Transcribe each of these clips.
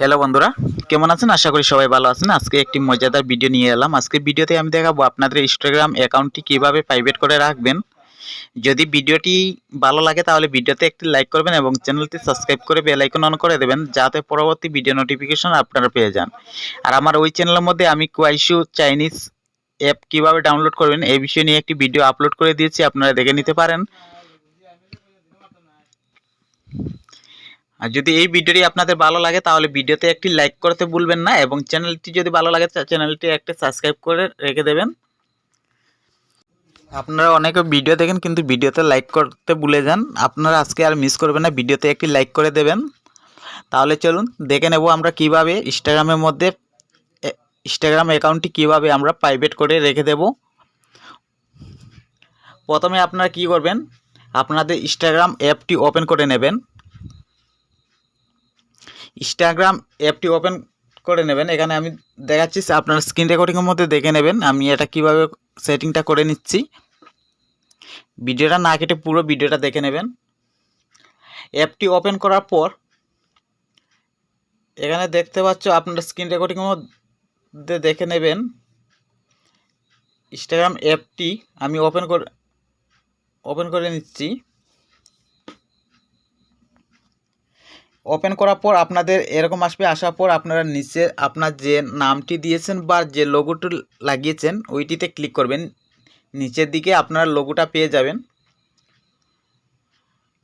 Hello বন্ধুরা, কেমন আছেন? আশা করি সবাই ভালো আছেন। আজকে একটি মজাদার ভিডিও নিয়ে এলাম। আজকে ভিডিওতে আমি দেখাবো আপনাদের ইনস্টাগ্রাম অ্যাকাউন্টটি কীভাবে প্রাইভেট করে রাখবেন। যদি ভিডিওটি ভালো লাগে, তাহলে ভিডিওতে একটি লাইক করবেন এবং চ্যানেলটি সাবস্ক্রাইব করে বেল আইকন অন করে দেবেন, যাতে পরবর্তী ভিডিও নোটিফিকেশন আপনারা পেয়ে যান। আর আমার ওই চ্যানেলের মধ্যে আমি কোয়াইশু চাইনিজ অ্যাপ কীভাবে ডাউনলোড করবেন, এই বিষয় নিয়ে একটি ভিডিও আপলোড করে দিয়েছি, আপনারা দেখে নিতে পারেন। আর যদি এই ভিডিওটি আপনাদের ভালো লাগে, তাহলে ভিডিওতে একটি লাইক করতে ভুলবেন না এবং চ্যানেলটি যদি ভালো লাগে চ্যানেলটি একটা সাবস্ক্রাইব করে রেখে দেবেন। আপনারা অনেকে ভিডিও দেখেন, কিন্তু ভিডিওতে লাইক করতে ভুলে যান। আপনারা আজকে আর মিস করবেন না, ভিডিওতে একটি লাইক করে দেবেন। তাহলে চলুন, দেখে নেব আমরা কীভাবে ইনস্টাগ্রামের মধ্যে ইনস্টাগ্রাম অ্যাকাউন্টটি কীভাবে আমরা প্রাইভেট করে রেখে দেব। প্রথমে আপনারা কি করবেন? আপনাদের ইনস্টাগ্রাম অ্যাপটি ওপেন করে নেবেন। ইনস্টাগ্রাম অ্যাপটি ওপেন করে নেবেন। এখানে আমি দেখাচ্ছি আপনার স্ক্রিন রেকর্ডিংয়ের মধ্যে দেখে নেবেন আমি এটা কীভাবে সেটিংটা করে নিচ্ছি। ভিডিওটা না কেটে পুরো ভিডিওটা দেখে নেবেন। অ্যাপটি ওপেন করার পর এখানে দেখতে পাচ্ছ আপনার স্ক্রিন রেকর্ডিংয়ের মধ্যে দেখে নেবেন। ইনস্টাগ্রাম অ্যাপটি আমি ওপেন করে ওপেন করে নিচ্ছি। ওপেন করার পর আপনাদের এরকম আসবে, আসার পর আপনারা নিচে আপনার যে নামটি দিয়েছেন বা যে লোগোটি লাগিয়েছেন, ওইটিতে ক্লিক করবেন। নিচের দিকে আপনারা লোগোটা পেয়ে যাবেন।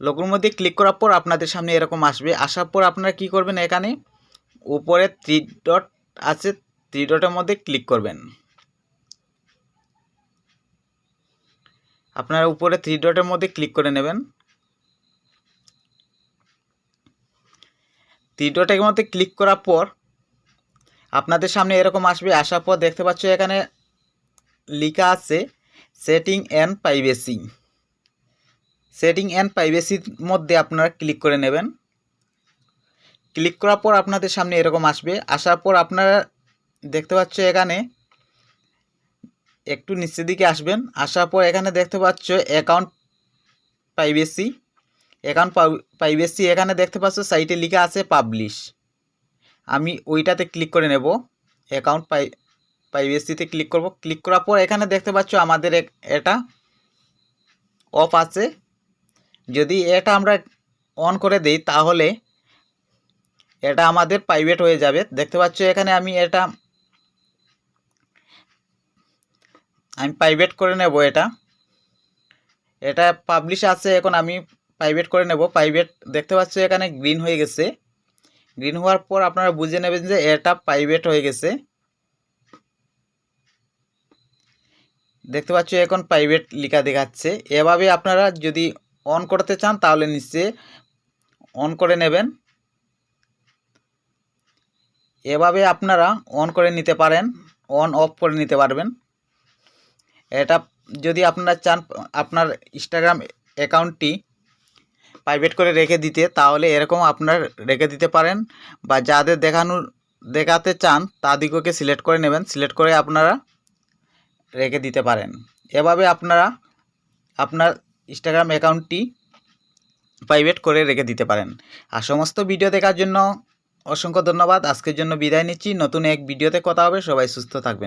লোগোর মধ্যে ক্লিক করার পর আপনাদের সামনে এরকম আসবে। আসার পর আপনারা কি করবেন এখানে? উপরে থ্রি ডট আছে থ্রি ডটের মধ্যে ক্লিক করবেন। আপনারা উপরে থ্রি ডটের মধ্যে ক্লিক করে নেবেন। থ্রি ডটের মধ্যে ক্লিক করার পর আপনাদের সামনে এরকম আসবে। আসার পর দেখতে পাচ্ছ এখানে লেখা আছে setting and privacy setting and প্রাইভেসির মধ্যে আপনারা ক্লিক করে নেবেন। ক্লিক করার পর আপনাদের সামনে এরকম আসবে। আসার পর আপনারা দেখতে পাচ্ছ এখানে একটু নিচের দিকে আসবেন। আসার পর এখানে দেখতে পাচ্ছ অ্যাকাউন্ট প্রাইভেসি অ্যাকাউন্ট প্রাইভেসি এখানে দেখতে পাচ্ছ সাইটে লেখা আছে পাবলিশ আমি ওইটাতে ক্লিক করে নেব। অ্যাকাউন্ট পাই প্রাইভেসিতে ক্লিক করব। ক্লিক করার পর এখানে দেখতে পাচ্ছ আমাদের এটা অফ আছে। যদি এটা আমরা অন করে দেই, তাহলে এটা আমাদের প্রাইভেট হয়ে যাবে। দেখতে পাচ্ছ এখানে আমি এটা, আমি প্রাইভেট করে নেব এটা। এটা পাবলিশ আছে, এখন আমি প্রাইভেট করে নেব। প্রাইভেট দেখতে পাচ্ছ এখানে গ্রিন হয়ে গেছে। গ্রিন হওয়ার পর আপনারা বুঝে নেবেন যে এটা প্রাইভেট হয়ে গেছে। দেখতে পাচ্ছ এখন প্রাইভেট লেখা দেখাচ্ছে। এভাবে আপনারা যদি অন করতে চান তাহলে নিচে অন করে নেবেন। এভাবে আপনারা অন করে নিতে পারেন অন অফ করে নিতে পারবেন। এটা যদি আপনারা চান, আপনার ইনস্টাগ্রাম অ্যাকাউন্টটি প্রাইভেট করে রেখে দিতে, তাহলে এরকম আপনার রেখে দিতে পারেন বা যাদের দেখানোর, দেখাতে চান তাদিগকে সিলেক্ট করে নেবেন সিলেক্ট করে আপনারা রেখে দিতে পারেন। এভাবে আপনারা আপনার ইনস্টাগ্রাম অ্যাকাউন্টটি প্রাইভেট করে রেখে দিতে পারেন। আর সমস্ত ভিডিও দেখার জন্য অসংখ্য ধন্যবাদ। আজকের জন্য বিদায় নিচ্ছি। নতুন এক ভিডিওতে কথা হবে। সবাই সুস্থ থাকবেন।